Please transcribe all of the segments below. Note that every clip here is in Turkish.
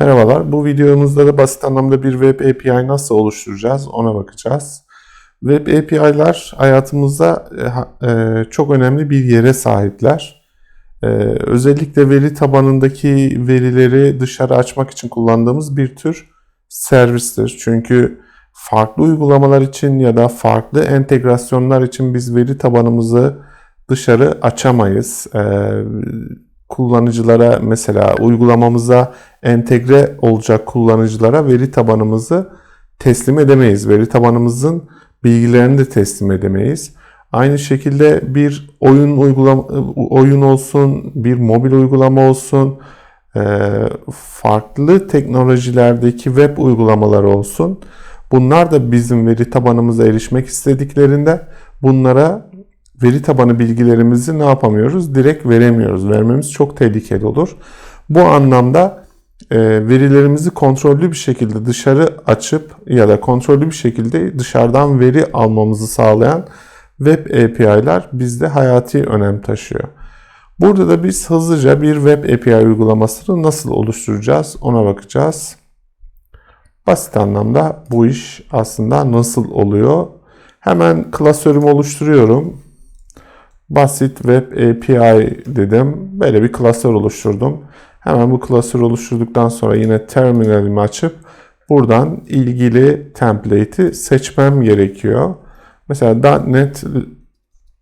Merhabalar. Bu videomuzda da basit anlamda bir web API nasıl oluşturacağız ona bakacağız. Web API'lar hayatımızda e, e, çok önemli bir yere sahipler. E, Özellikle veri tabanındaki verileri dışarı açmak için kullandığımız bir tür servistir. Çünkü farklı uygulamalar için ya da farklı entegrasyonlar için biz veri tabanımızı dışarı açamayız. E, kullanıcılara mesela uygulamamıza entegre olacak kullanıcılara veri tabanımızı teslim edemeyiz. Veri tabanımızın bilgilerini de teslim edemeyiz. Aynı şekilde bir oyun uygulama oyun olsun, bir mobil uygulama olsun, eee, farklı teknolojilerdeki web uygulamaları olsun. Bunlar da bizim veri tabanımıza erişmek istediklerinde bunlara veri tabanı bilgilerimizi ne yapamıyoruz? Direkt veremiyoruz. Vermemiz çok tehlikeli olur. Bu anlamda e, verilerimizi kontrollü bir şekilde dışarı açıp ya da kontrollü bir şekilde dışarıdan veri almamızı sağlayan web API'ler bizde hayati önem taşıyor. Burada da biz hızlıca bir web API uygulamasını nasıl oluşturacağız ona bakacağız. Basit anlamda bu iş aslında nasıl oluyor? Hemen klasörümü oluşturuyorum. Basit Web API dedim. Böyle bir klasör oluşturdum. Hemen bu klasör oluşturduktan sonra yine terminalimi açıp buradan ilgili template'i seçmem gerekiyor. Mesela .NET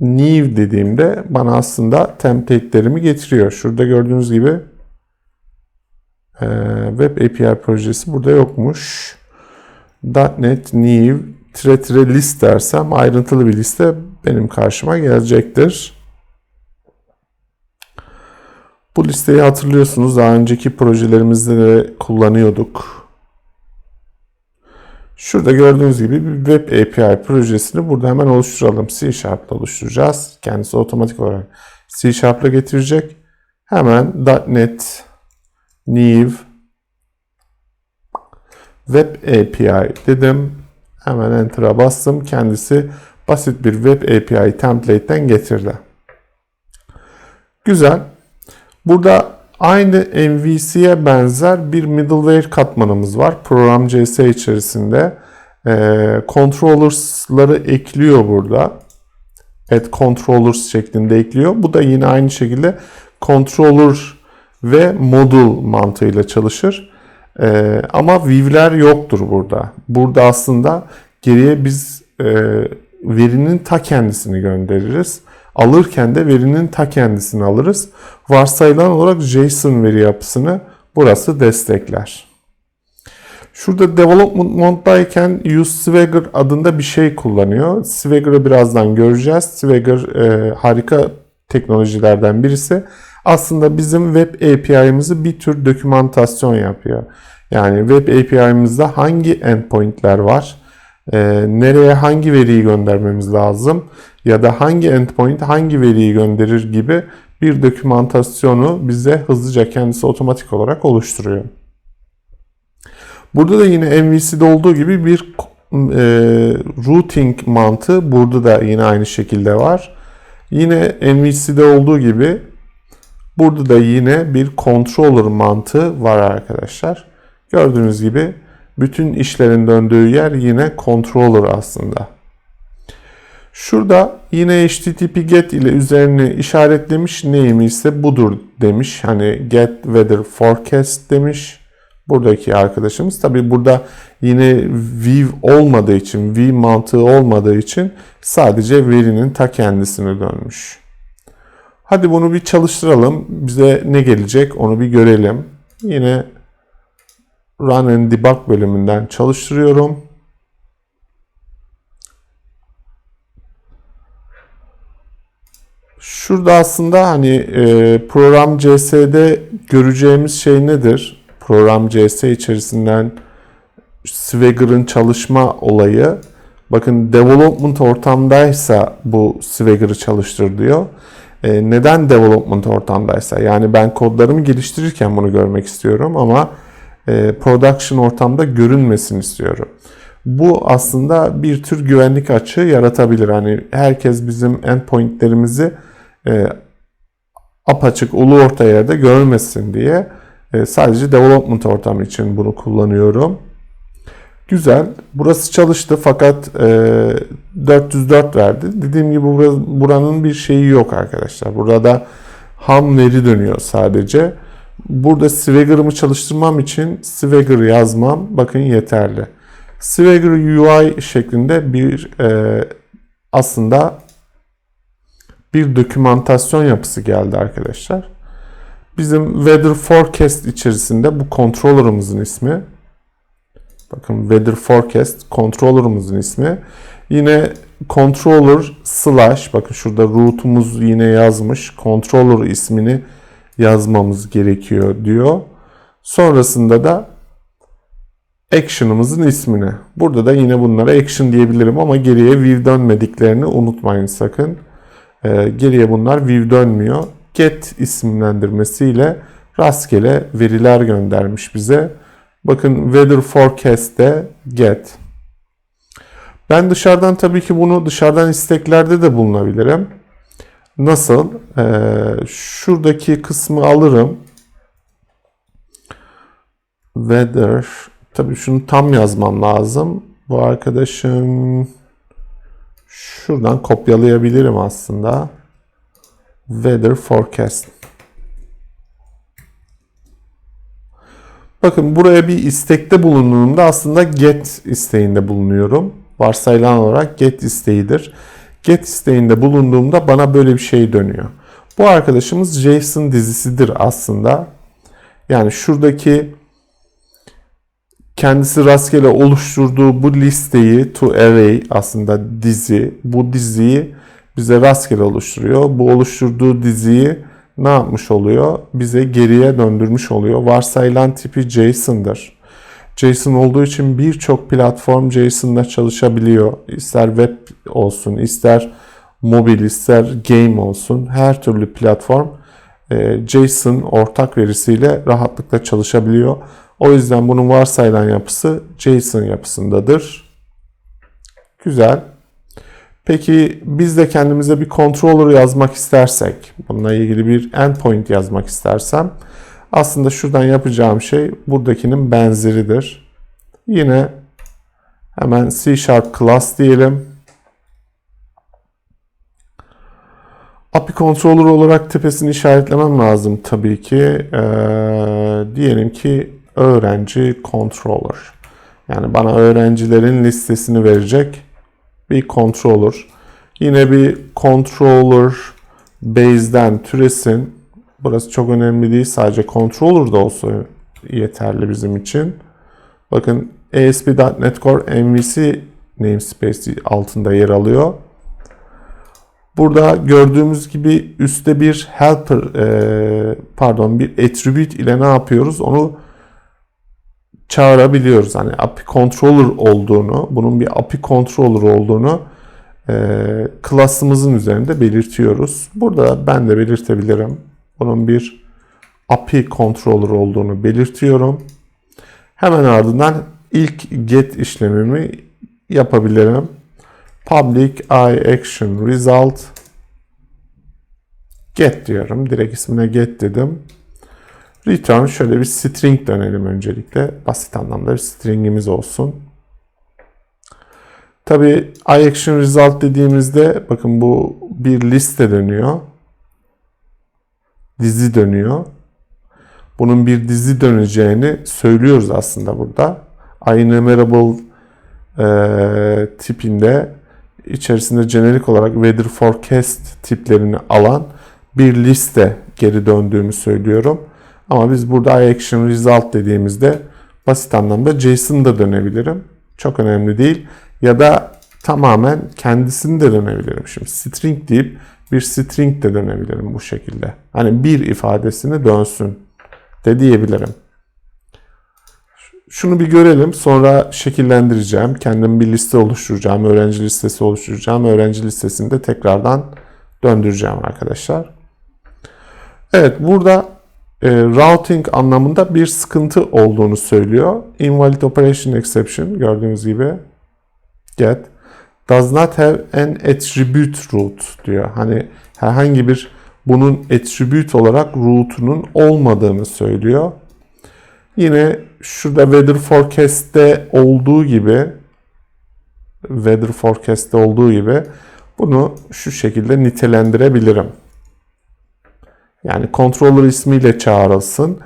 New dediğimde bana aslında template'lerimi getiriyor. Şurada gördüğünüz gibi e, Web API projesi burada yokmuş. .NET New tire tire list dersem ayrıntılı bir liste benim karşıma gelecektir. Bu listeyi hatırlıyorsunuz daha önceki projelerimizde de kullanıyorduk. Şurada gördüğünüz gibi bir web API projesini burada hemen oluşturalım. C Sharp ile oluşturacağız. Kendisi otomatik olarak C Sharp ile getirecek. Hemen .NET New Web API dedim. Hemen Enter'a bastım. Kendisi basit bir Web API template'ten getirdi. Güzel. Burada aynı MVC'ye benzer bir middleware katmanımız var. Program CS içerisinde. Ee, controllers'ları ekliyor burada. Add controllers şeklinde ekliyor. Bu da yine aynı şekilde controller ve module mantığıyla çalışır. Ee, ama view'ler yoktur burada. Burada aslında geriye biz e, verinin ta kendisini göndeririz. Alırken de verinin ta kendisini alırız. Varsayılan olarak JSON veri yapısını burası destekler. Şurada development mode'dayken use Swagger adında bir şey kullanıyor. Swagger'ı birazdan göreceğiz. Swagger e, harika teknolojilerden birisi. Aslında bizim web API'mizi bir tür dokümantasyon yapıyor. Yani web API'mizde hangi endpoint'ler var? E, nereye hangi veriyi göndermemiz lazım? Ya da hangi endpoint hangi veriyi gönderir gibi bir dokümantasyonu bize hızlıca kendisi otomatik olarak oluşturuyor. Burada da yine MVC'de olduğu gibi bir e, routing mantığı burada da yine aynı şekilde var. Yine MVC'de olduğu gibi burada da yine bir controller mantığı var arkadaşlar. Gördüğünüz gibi bütün işlerin döndüğü yer yine controller aslında. Şurada yine HTTP GET ile üzerine işaretlemiş neyimi ise budur demiş. Hani get weather forecast demiş. Buradaki arkadaşımız tabi burada yine view olmadığı için, view mantığı olmadığı için sadece verinin ta kendisine dönmüş. Hadi bunu bir çalıştıralım. Bize ne gelecek onu bir görelim. Yine Run and Debug bölümünden çalıştırıyorum. Şurada aslında hani e, program CS'de göreceğimiz şey nedir? Program CS içerisinden Swagger'ın çalışma olayı. Bakın development ortamdaysa bu Swagger'ı çalıştır diyor. E, neden development ortamdaysa? Yani ben kodlarımı geliştirirken bunu görmek istiyorum ama production ortamda görünmesini istiyorum. Bu aslında bir tür güvenlik açığı yaratabilir. Hani herkes bizim endpointlerimizi e, apaçık ulu orta yerde görmesin diye E, sadece development ortamı için bunu kullanıyorum. Güzel. Burası çalıştı fakat e, 404 verdi. Dediğim gibi bura- buranın bir şeyi yok arkadaşlar. Burada ham veri dönüyor sadece. Burada Swagger'ımı çalıştırmam için Swagger yazmam bakın yeterli. Swagger UI şeklinde bir e, aslında bir dokümantasyon yapısı geldi arkadaşlar. Bizim Weather Forecast içerisinde bu controller'ımızın ismi. Bakın Weather Forecast controller'ımızın ismi. Yine controller slash bakın şurada route'umuz yine yazmış. Controller ismini yazmamız gerekiyor diyor. Sonrasında da action'ımızın ismini. Burada da yine bunlara action diyebilirim ama geriye view dönmediklerini unutmayın sakın. Ee, geriye bunlar view dönmüyor. Get isimlendirmesiyle rastgele veriler göndermiş bize. Bakın weather forecast'te get. Ben dışarıdan tabii ki bunu dışarıdan isteklerde de bulunabilirim. Nasıl? Ee, şuradaki kısmı alırım. Weather. Tabii şunu tam yazmam lazım. Bu arkadaşım şuradan kopyalayabilirim aslında. Weather forecast. Bakın buraya bir istekte bulunduğumda aslında get isteğinde bulunuyorum. Varsayılan olarak get isteğidir. Get isteğinde bulunduğumda bana böyle bir şey dönüyor. Bu arkadaşımız JSON dizisidir aslında. Yani şuradaki kendisi rastgele oluşturduğu bu listeyi to array aslında dizi. Bu diziyi bize rastgele oluşturuyor. Bu oluşturduğu diziyi ne yapmış oluyor? Bize geriye döndürmüş oluyor. Varsayılan tipi JSON'dır. JSON olduğu için birçok platform JSON'la çalışabiliyor. İster web olsun, ister mobil, ister game olsun. Her türlü platform e, JSON ortak verisiyle rahatlıkla çalışabiliyor. O yüzden bunun varsayılan yapısı JSON yapısındadır. Güzel. Peki biz de kendimize bir controller yazmak istersek, bununla ilgili bir endpoint yazmak istersem, aslında şuradan yapacağım şey buradakinin benzeridir. Yine hemen C Sharp class diyelim. API controller olarak tepesini işaretlemem lazım tabii ki. Ee, diyelim ki öğrenci controller. Yani bana öğrencilerin listesini verecek bir controller. Yine bir controller base'den türesin. Burası çok önemli değil. Sadece controller da olsa yeterli bizim için. Bakın ASP.NET Core MVC namespace altında yer alıyor. Burada gördüğümüz gibi üstte bir helper e, pardon bir attribute ile ne yapıyoruz? Onu çağırabiliyoruz. Hani API controller olduğunu, bunun bir API controller olduğunu e, class'ımızın üzerinde belirtiyoruz. Burada ben de belirtebilirim. Bunun bir API controller olduğunu belirtiyorum. Hemen ardından ilk get işlemimi yapabilirim. Public i action result get diyorum. Direkt ismine get dedim. Return şöyle bir string dönelim öncelikle. Basit anlamda bir stringimiz olsun. Tabi iAction result dediğimizde bakın bu bir liste dönüyor. Dizi dönüyor. Bunun bir dizi döneceğini söylüyoruz aslında burada. INumerable e, tipinde içerisinde jenerik olarak weather forecast tiplerini alan bir liste geri döndüğümü söylüyorum. Ama biz burada action result dediğimizde basit anlamda JSON'da dönebilirim. Çok önemli değil. Ya da tamamen kendisini de dönebilirim. Şimdi string deyip bir string de dönebilirim bu şekilde. Hani bir ifadesini dönsün de diyebilirim. Şunu bir görelim. Sonra şekillendireceğim. Kendim bir liste oluşturacağım. Öğrenci listesi oluşturacağım. Öğrenci listesini de tekrardan döndüreceğim arkadaşlar. Evet burada e, routing anlamında bir sıkıntı olduğunu söylüyor. Invalid operation exception gördüğünüz gibi get does not have an attribute root diyor. Hani herhangi bir bunun attribute olarak root'unun olmadığını söylüyor. Yine şurada weather forecast'te olduğu gibi weather forecast'te olduğu gibi bunu şu şekilde nitelendirebilirim. Yani controller ismiyle çağrılsın.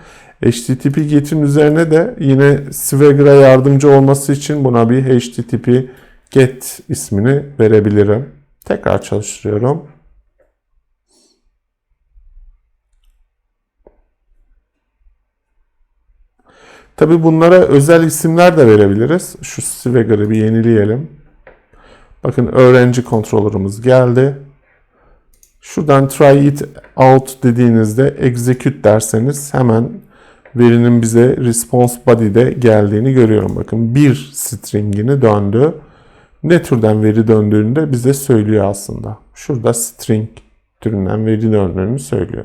HTTP get'in üzerine de yine Swagger'a yardımcı olması için buna bir HTTP get ismini verebilirim. Tekrar çalıştırıyorum. Tabi bunlara özel isimler de verebiliriz. Şu Swagger'ı bir yenileyelim. Bakın öğrenci controller'ımız geldi. Şuradan try it out dediğinizde execute derseniz hemen verinin bize response body'de geldiğini görüyorum. Bakın bir stringini döndü. Ne türden veri döndüğünü de bize söylüyor aslında. Şurada string türünden veri döndüğünü söylüyor.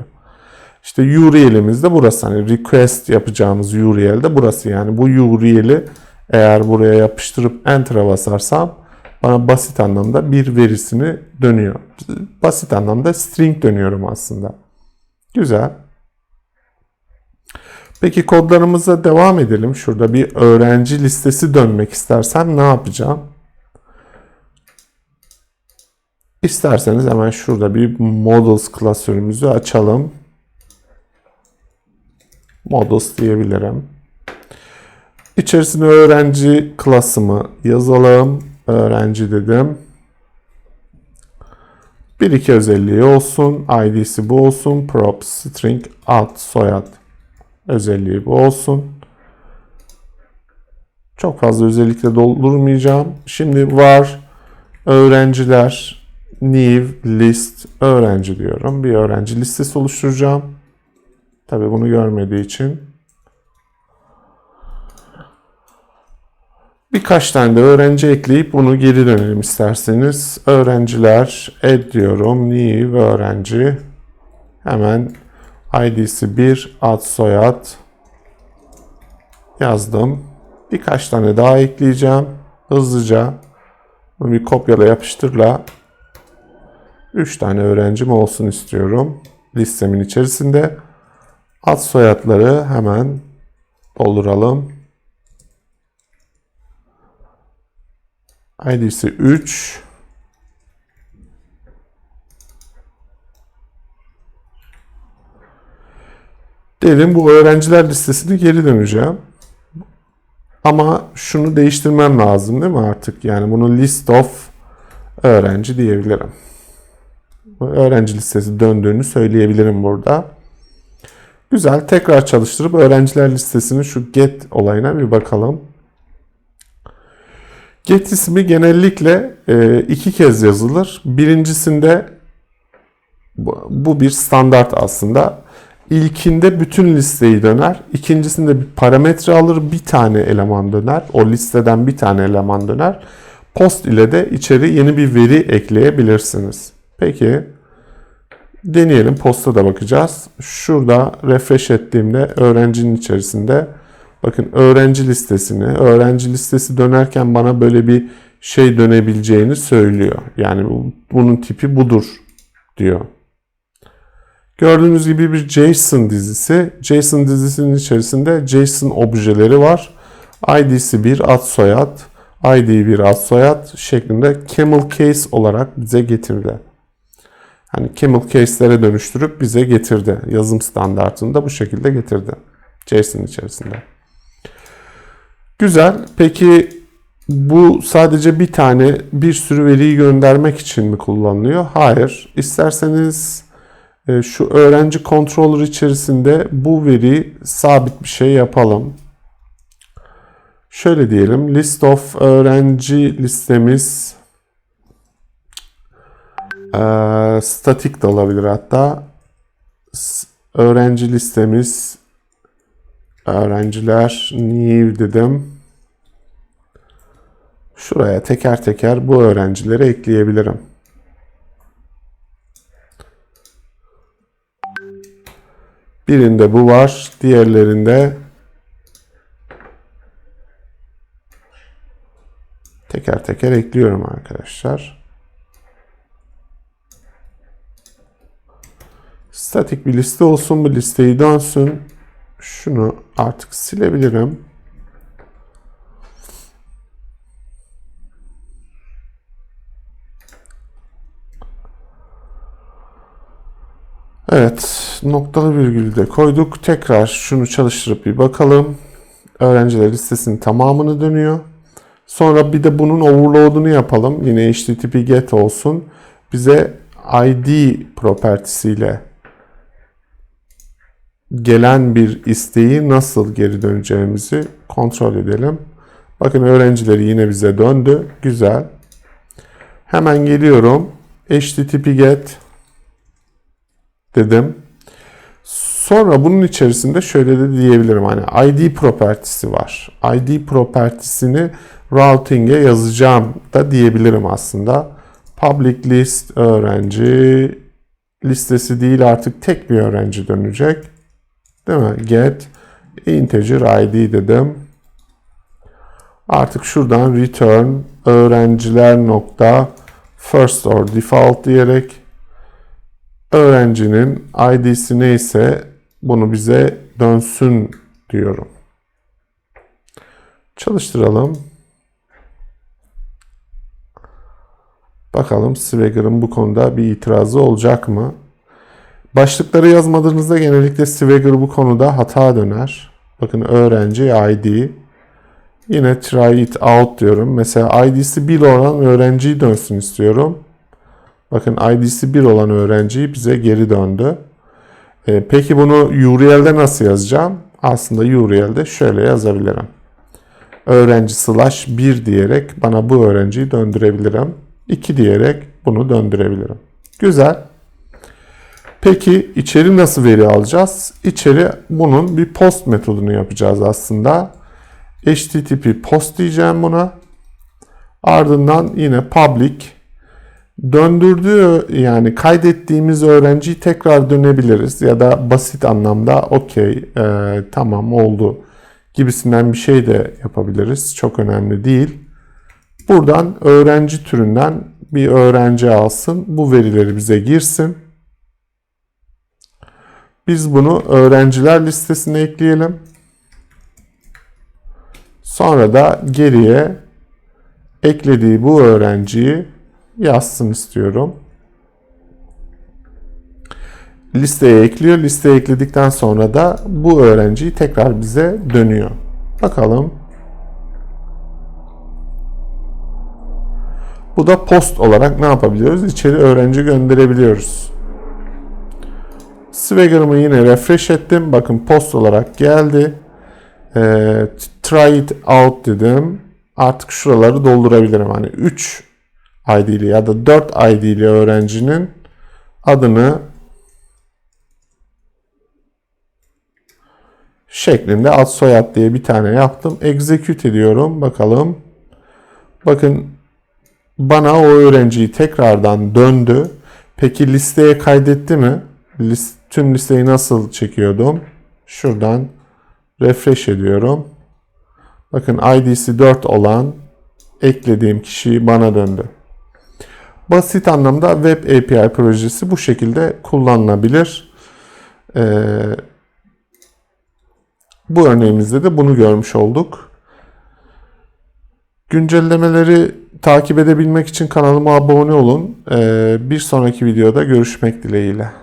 İşte URL'imiz de burası. Hani request yapacağımız URL de burası. Yani bu URL'i eğer buraya yapıştırıp enter'a basarsam bana basit anlamda bir verisini dönüyor. Basit anlamda string dönüyorum aslında. Güzel. Peki kodlarımıza devam edelim. Şurada bir öğrenci listesi dönmek istersem ne yapacağım? İsterseniz hemen şurada bir models klasörümüzü açalım. Models diyebilirim. İçerisine öğrenci klasımı yazalım. Öğrenci dedim. Bir iki özelliği olsun. ID'si bu olsun. Prop, string, ad, soyad özelliği bu olsun. Çok fazla özellikle doldurmayacağım. Şimdi var öğrenciler new list öğrenci diyorum. Bir öğrenci listesi oluşturacağım. Tabi bunu görmediği için. Birkaç tane de öğrenci ekleyip bunu geri dönelim isterseniz. Öğrenciler add diyorum. New öğrenci. Hemen ID'si 1 ad soyad yazdım. Birkaç tane daha ekleyeceğim. Hızlıca bunu bir kopyala yapıştırla 3 tane öğrencim olsun istiyorum. Listemin içerisinde. Ad soyadları hemen dolduralım. ID'si 3. Dedim bu öğrenciler listesini geri döneceğim. Ama şunu değiştirmem lazım değil mi artık? Yani bunu list of öğrenci diyebilirim. Öğrenci listesi döndüğünü söyleyebilirim burada. Güzel. Tekrar çalıştırıp öğrenciler listesinin şu get olayına bir bakalım. Get ismi genellikle e, iki kez yazılır. Birincisinde bu bir standart aslında. İlkinde bütün listeyi döner. İkincisinde bir parametre alır, bir tane eleman döner. O listeden bir tane eleman döner. Post ile de içeri yeni bir veri ekleyebilirsiniz. Peki deneyelim. Posta da bakacağız. Şurada refresh ettiğimde öğrencinin içerisinde bakın öğrenci listesini, öğrenci listesi dönerken bana böyle bir şey dönebileceğini söylüyor. Yani bunun tipi budur diyor. Gördüğünüz gibi bir JSON dizisi. JSON dizisinin içerisinde JSON objeleri var. ID'si bir ad soyad, ID bir ad soyad şeklinde camel case olarak bize getirdi. Hani camel case'lere dönüştürüp bize getirdi. Yazım standartını da bu şekilde getirdi. JSON içerisinde. Güzel. Peki bu sadece bir tane bir sürü veriyi göndermek için mi kullanılıyor? Hayır. İsterseniz e, şu öğrenci controller içerisinde bu veri sabit bir şey yapalım. Şöyle diyelim list of öğrenci listemiz e, statik de olabilir hatta öğrenci listemiz öğrenciler new dedim. Şuraya teker teker bu öğrencileri ekleyebilirim. Birinde bu var, diğerlerinde teker teker ekliyorum arkadaşlar. Statik bir liste olsun, bu listeyi dönsün. Şunu artık silebilirim. Evet, noktalı virgülü de koyduk. Tekrar şunu çalıştırıp bir bakalım. Öğrenciler listesinin tamamını dönüyor. Sonra bir de bunun overload'unu yapalım. Yine HTTP get olsun. Bize ID propertisiyle gelen bir isteği nasıl geri döneceğimizi kontrol edelim. Bakın öğrencileri yine bize döndü. Güzel. Hemen geliyorum. HTTP get dedim. Sonra bunun içerisinde şöyle de diyebilirim hani ID propertisi var. ID propertisini routing'e yazacağım da diyebilirim aslında. Public list öğrenci listesi değil artık tek bir öğrenci dönecek. Değil mi? Get integer ID dedim. Artık şuradan return öğrenciler nokta first or default diyerek öğrencinin ID'si neyse bunu bize dönsün diyorum. Çalıştıralım. Bakalım Swagger'ın bu konuda bir itirazı olacak mı? Başlıkları yazmadığınızda genellikle Swagger bu konuda hata döner. Bakın öğrenci ID. Yine try it out diyorum. Mesela ID'si 1 olan öğrenciyi dönsün istiyorum. Bakın ID'si 1 olan öğrenciyi bize geri döndü. E, peki bunu URL'de nasıl yazacağım? Aslında URL'de şöyle yazabilirim. Öğrenci slash 1 diyerek bana bu öğrenciyi döndürebilirim. 2 diyerek bunu döndürebilirim. Güzel. Peki içeri nasıl veri alacağız? İçeri bunun bir post metodunu yapacağız aslında. HTTP post diyeceğim buna. Ardından yine public döndürdüğü yani kaydettiğimiz öğrenciyi tekrar dönebiliriz ya da basit anlamda okey e, tamam oldu gibisinden bir şey de yapabiliriz. Çok önemli değil. Buradan öğrenci türünden bir öğrenci alsın. Bu verileri bize girsin. Biz bunu öğrenciler listesine ekleyelim. Sonra da geriye eklediği bu öğrenciyi yazsın istiyorum. Listeye ekliyor. Listeye ekledikten sonra da bu öğrenciyi tekrar bize dönüyor. Bakalım. Bu da post olarak ne yapabiliyoruz? İçeri öğrenci gönderebiliyoruz. Swagger'ımı yine refresh ettim. Bakın post olarak geldi. E, try it out dedim. Artık şuraları doldurabilirim. Hani 3 ID'li ya da 4 ID'li öğrencinin adını şeklinde ad soyad diye bir tane yaptım. Execute ediyorum. Bakalım. Bakın bana o öğrenciyi tekrardan döndü. Peki listeye kaydetti mi? List, tüm listeyi nasıl çekiyordum? Şuradan refresh ediyorum. Bakın ID'si 4 olan eklediğim kişi bana döndü. Basit anlamda Web API projesi bu şekilde kullanılabilir. Ee, bu örneğimizde de bunu görmüş olduk. Güncellemeleri takip edebilmek için kanalıma abone olun. Ee, bir sonraki videoda görüşmek dileğiyle.